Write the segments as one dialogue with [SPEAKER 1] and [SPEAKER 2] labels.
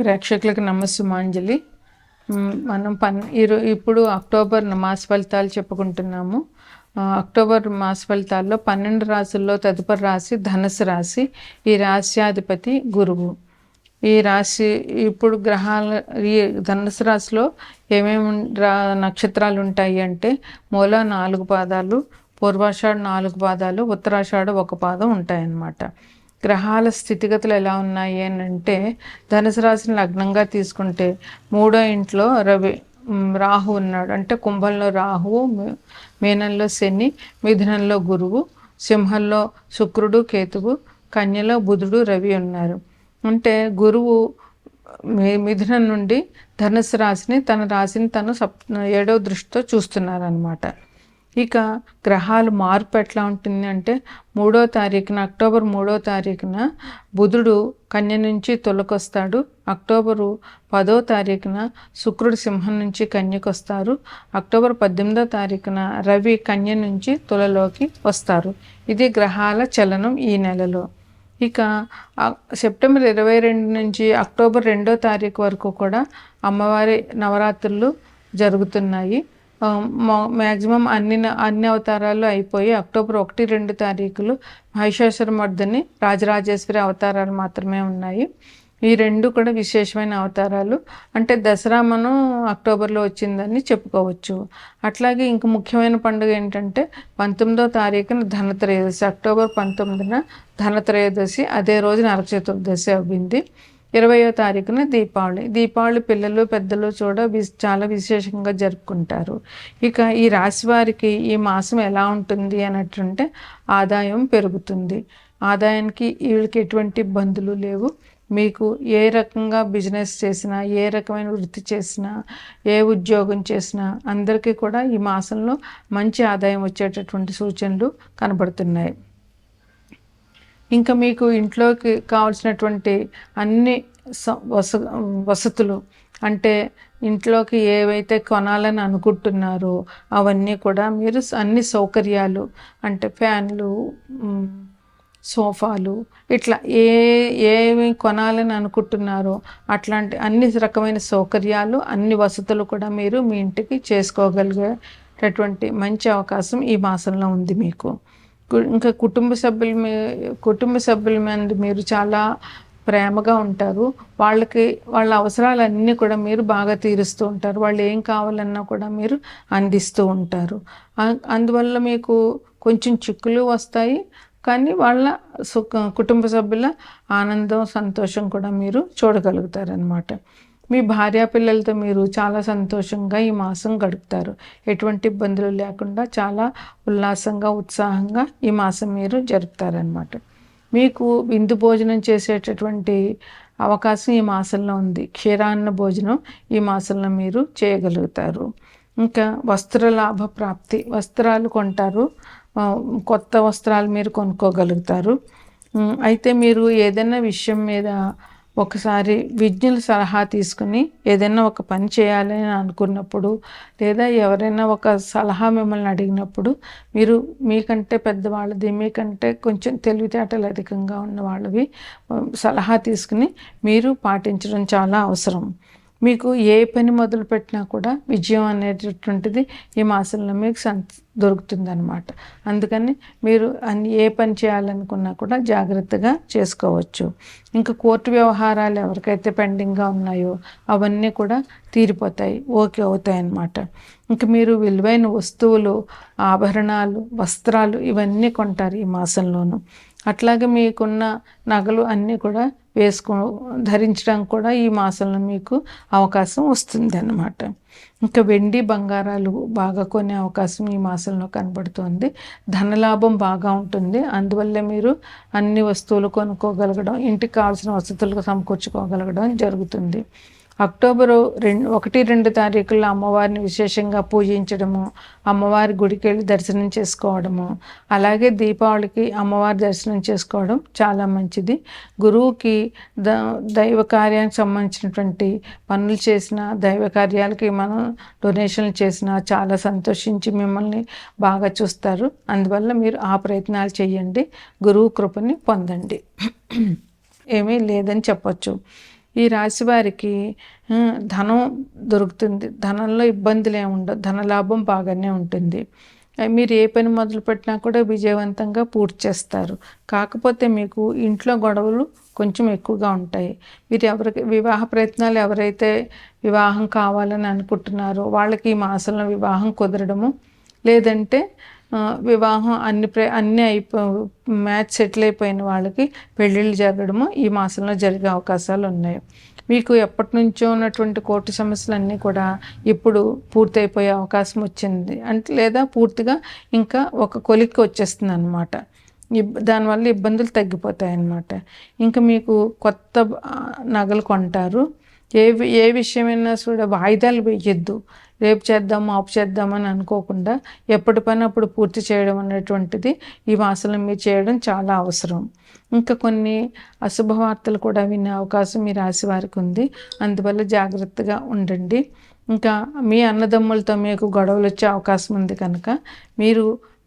[SPEAKER 1] ప్రేక్షకులకు నమస్సుమాంజలి మనం పన్ ఈరో ఇప్పుడు అక్టోబర్ మాస ఫలితాలు చెప్పుకుంటున్నాము. అక్టోబర్ మాస ఫలితాల్లో పన్నెండు రాసుల్లో తదుపరి రాశి ధనుసు రాశి ఈ రాశ్యాధిపతి గురువు. ఈ రాశి ఇప్పుడు గ్రహాల ఈ ధనుసు రాశిలో ఏమేమి రా నక్షత్రాలు ఉంటాయి అంటే మూల నాలుగు పాదాలు పూర్వాషాఢ నాలుగు పాదాలు ఉత్తరాషాఢ ఒక పాదం ఉంటాయన్నమాట. గ్రహాల స్థితిగతులు ఎలా ఉన్నాయి అని అంటే ధనుసు రాశిని లగ్నంగా తీసుకుంటే మూడో ఇంట్లో రవి రాహు ఉన్నాడు. అంటే కుంభంలో రాహువు మీనంలో శని మిథునంలో గురువు సింహంలో శుక్రుడు కేతువు కన్యలో బుధుడు రవి ఉన్నారు. అంటే గురువు మిథునం నుండి ధనుసు రాశిని తన రాశిని తను సప్ ఏడో దృష్టితో చూస్తున్నారనమాట ఇక గ్రహాలు మార్పు ఎట్లా ఉంటుంది అంటే మూడో తారీఖున అక్టోబర్ మూడో తారీఖున బుధుడు కన్య నుంచి తొలకొస్తాడు. అక్టోబరు పదో తారీఖున శుక్రుడు సింహం నుంచి కన్యకొస్తారు. అక్టోబర్ పద్దెనిమిదో తారీఖున రవి కన్య నుంచి తులలోకి వస్తారు. ఇది గ్రహాల చలనం ఈ నెలలో. ఇక సెప్టెంబర్ ఇరవై రెండు నుంచి అక్టోబర్ రెండో తారీఖు వరకు కూడా అమ్మవారి నవరాత్రులు జరుగుతున్నాయి. మ్యాక్సిమం అన్ని న- అన్ని అవతారాలు అయిపోయి అక్టోబర్ ఒకటి రెండు తారీఖులు మహిషాసుర రాజరాజేశ్వరి అవతారాలు మాత్రమే ఉన్నాయి. ఈ రెండు కూడా విశేషమైన అవతారాలు. అంటే దసరా మనం అక్టోబర్లో వచ్చిందని చెప్పుకోవచ్చు. అట్లాగే ఇంక ముఖ్యమైన పండుగ ఏంటంటే పంతొమ్మిదో తారీఖున ధనత్రయోదశి అక్టోబర్ పంతొమ్మిదిన ధనత్రయోదశి అదే రోజు నరక చతుర్దశి అవ్వింది. ఇరవయో తారీఖున దీపావళి. దీపావళి పిల్లలు పెద్దలు చూడ చాలా విశేషంగా జరుపుకుంటారు. ఇక ఈ రాశి వారికి ఈ మాసం ఎలా ఉంటుంది అన్నట్టుంటే ఆదాయం పెరుగుతుంది. ఆదాయానికి వీళ్ళకి ఎటువంటి ఇబ్బందులు లేవు. మీకు ఏ రకంగా బిజినెస్ చేసినా ఏ రకమైన వృత్తి చేసినా ఏ ఉద్యోగం చేసినా అందరికీ కూడా ఈ మాసంలో మంచి ఆదాయం వచ్చేటటువంటి సూచనలు కనబడుతున్నాయి. ఇంకా మీకు ఇంట్లోకి కావాల్సినటువంటి అన్ని స- వస వసతులు అంటే ఇంట్లోకి ఏవైతే కొనాలని అనుకుంటున్నారో అవన్నీ కూడా మీరు అన్ని సౌకర్యాలు అంటే ఫ్యాన్లు సోఫాలు ఇట్లా ఏ ఏమి కొనాలని అనుకుంటున్నారో అట్లాంటి అన్ని రకమైన సౌకర్యాలు అన్ని వసతులు కూడా మీరు మీ ఇంటికి చేసుకోగలిగేటటువంటి మంచి అవకాశం ఈ మాసంలో ఉంది మీకు. ఇంకా కుటుంబ సభ్యుల మీ కుటుంబ సభ్యుల మీద మీరు చాలా ప్రేమగా ఉంటారు. వాళ్ళకి వాళ్ళ అవసరాలన్నీ కూడా మీరు బాగా తీరుస్తూ ఉంటారు. వాళ్ళు ఏం కావాలన్నా కూడా మీరు అందిస్తూ ఉంటారు. అందువల్ల మీకు కొంచెం చిక్కులు వస్తాయి. కానీ వాళ్ళ సుఖ కుటుంబ సభ్యుల ఆనందం సంతోషం కూడా మీరు చూడగలుగుతారనమాట మీ భార్యా పిల్లలతో మీరు చాలా సంతోషంగా ఈ మాసం గడుపుతారు. ఎటువంటి ఇబ్బందులు లేకుండా చాలా ఉల్లాసంగా ఉత్సాహంగా ఈ మాసం మీరు జరుపుతారనమాట మీకు విందు భోజనం చేసేటటువంటి అవకాశం ఈ మాసంలో ఉంది. క్షీరాన్న భోజనం ఈ మాసంలో మీరు చేయగలుగుతారు. ఇంకా వస్త్ర లాభ ప్రాప్తి వస్త్రాలు కొంటారు. కొత్త వస్త్రాలు మీరు కొనుక్కోగలుగుతారు. అయితే మీరు ఏదైనా విషయం మీద ఒకసారి విజ్ఞుల సలహా తీసుకుని ఏదైనా ఒక పని చేయాలని అనుకున్నప్పుడు లేదా ఎవరైనా ఒక సలహా మిమ్మల్ని అడిగినప్పుడు మీరు మీకంటే పెద్దవాళ్ళది మీకంటే కొంచెం తెలివితేటలు అధికంగా ఉన్న వాళ్ళవి సలహా తీసుకుని మీరు పాటించడం చాలా అవసరం. మీకు ఏ పని మొదలు పెట్టినా కూడా విజయం అనేటటువంటిది ఈ మాసంలో మీకు సంత దొరుకుతుందనమాట అందుకని మీరు అన్ని ఏ పని చేయాలనుకున్నా కూడా జాగ్రత్తగా చేసుకోవచ్చు. ఇంకా కోర్టు వ్యవహారాలు ఎవరికైతే పెండింగ్గా ఉన్నాయో అవన్నీ కూడా తీరిపోతాయి ఓకే అవుతాయి అన్నమాట ఇంకా మీరు విలువైన వస్తువులు ఆభరణాలు వస్త్రాలు ఇవన్నీ కొంటారు ఈ మాసంలోనూ. అట్లాగే మీకున్న నగలు అన్నీ కూడా వేసుకో ధరించడానికి కూడా ఈ మాసంలో మీకు అవకాశం వస్తుంది అన్నమాట ఇంకా వెండి బంగారాలు బాగా కొనే అవకాశం ఈ మాసంలో కనబడుతుంది. ధనలాభం బాగా ఉంటుంది. అందువల్ల మీరు అన్ని వస్తువులు కొనుక్కోగలగడం ఇంటికి కావాల్సిన వసతులు సమకూర్చుకోగలగడం జరుగుతుంది. అక్టోబరు రెండు ఒకటి రెండు తారీఖుల్లో అమ్మవారిని విశేషంగా పూజించడము అమ్మవారి గుడికి వెళ్ళి దర్శనం చేసుకోవడము అలాగే దీపావళికి అమ్మవారి దర్శనం చేసుకోవడం చాలా మంచిది. గురువుకి ద దైవ కార్యానికి సంబంధించినటువంటి పనులు చేసిన దైవ కార్యాలకి మనం డొనేషన్లు చేసినా చాలా సంతోషించి మిమ్మల్ని బాగా చూస్తారు. అందువల్ల మీరు ఆ ప్రయత్నాలు చేయండి. గురువు కృపని పొందండి. ఏమీ లేదని చెప్పచ్చు. ఈ రాశి వారికి ధనం దొరుకుతుంది. ధనంలో ఇబ్బందులు ఏమి ఉండవు ధనలాభం బాగానే ఉంటుంది. మీరు ఏ పని మొదలు పెట్టినా కూడా విజయవంతంగా పూర్తి చేస్తారు. కాకపోతే మీకు ఇంట్లో గొడవలు కొంచెం ఎక్కువగా ఉంటాయి. మీరు ఎవరికి వివాహ ప్రయత్నాలు ఎవరైతే వివాహం కావాలని అనుకుంటున్నారో వాళ్ళకి ఈ మాసంలో వివాహం కుదరడము లేదంటే వివాహం అన్ని ప్ర అన్నీ అయిపో మ్యాచ్ సెటిల్ అయిపోయిన వాళ్ళకి పెళ్ళిళ్ళు జరగడము ఈ మాసంలో జరిగే అవకాశాలు ఉన్నాయి. మీకు ఎప్పటి నుంచో ఉన్నటువంటి కోర్టు సమస్యలన్నీ కూడా ఇప్పుడు పూర్తయిపోయే అవకాశం వచ్చింది. అంటే లేదా పూర్తిగా ఇంకా ఒక కొలిక్కి వచ్చేస్తుంది అనమాట ఇబ్ దానివల్ల ఇబ్బందులు తగ్గిపోతాయి అన్నమాట ఇంకా మీకు కొత్త నగలు కొంటారు. ఏ ఏ విషయమైనా కూడా వాయిదాలు వేయొద్దు. రేపు చేద్దాం ఆపు చేద్దామని అనుకోకుండా ఎప్పటి పని అప్పుడు పూర్తి చేయడం అనేటువంటిది ఈ మాసంలో మీరు చేయడం చాలా అవసరం. ఇంకా కొన్ని అశుభవార్తలు కూడా వినే అవకాశం మీ రాశి వారికి ఉంది. అందువల్ల జాగ్రత్తగా ఉండండి. ఇంకా మీ అన్నదమ్ములతో మీకు గొడవలు వచ్చే అవకాశం ఉంది కనుక మీరు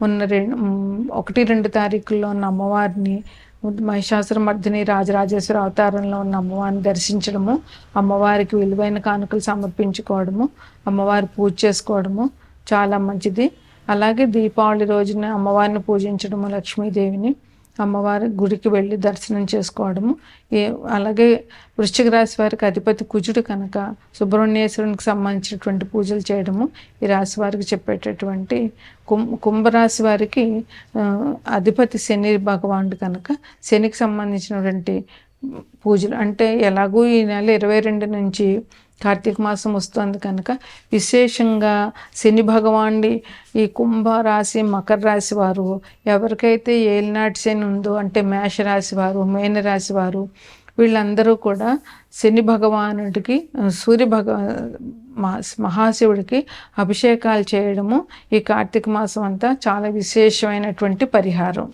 [SPEAKER 1] ఉన్న రెండు ఒకటి రెండు తారీఖుల్లో ఉన్న అమ్మవారిని మహిషాసుర మర్దిని రాజరాజేశ్వర అవతారంలో ఉన్న అమ్మవారిని దర్శించడము అమ్మవారికి విలువైన కానుకలు సమర్పించుకోవడము అమ్మవారి పూజ చేసుకోవడము చాలా మంచిది. అలాగే దీపావళి రోజున అమ్మవారిని పూజించడము లక్ష్మీదేవిని అమ్మవారి గుడికి వెళ్ళి దర్శనం చేసుకోవడము. ఏ అలాగే వృశ్చిక రాశి వారికి అధిపతి కుజుడు కనుక సుబ్రహ్మణ్యేశ్వరునికి సంబంధించినటువంటి పూజలు చేయడము ఈ రాశి వారికి చెప్పేటటువంటి కుం కుంభరాశి వారికి అధిపతి శని భగవానుడు కనుక శనికి సంబంధించినటువంటి పూజలు. అంటే ఎలాగూ ఈ నెల ఇరవై రెండు నుంచి కార్తీక మాసం వస్తుంది కనుక విశేషంగా శని భగవానుడి ఈ కుంభ రాశి మకర రాశి వారు ఎవరికైతే ఏలినాటి శని ఉందో అంటే మేష రాశి వారు మేన రాశి వారు వీళ్ళందరూ కూడా శని భగవానుడికి సూర్య భగ మా- మహాశివుడికి అభిషేకాలు చేయడము ఈ కార్తీక మాసం అంతా చాలా విశేషమైనటువంటి పరిహారం.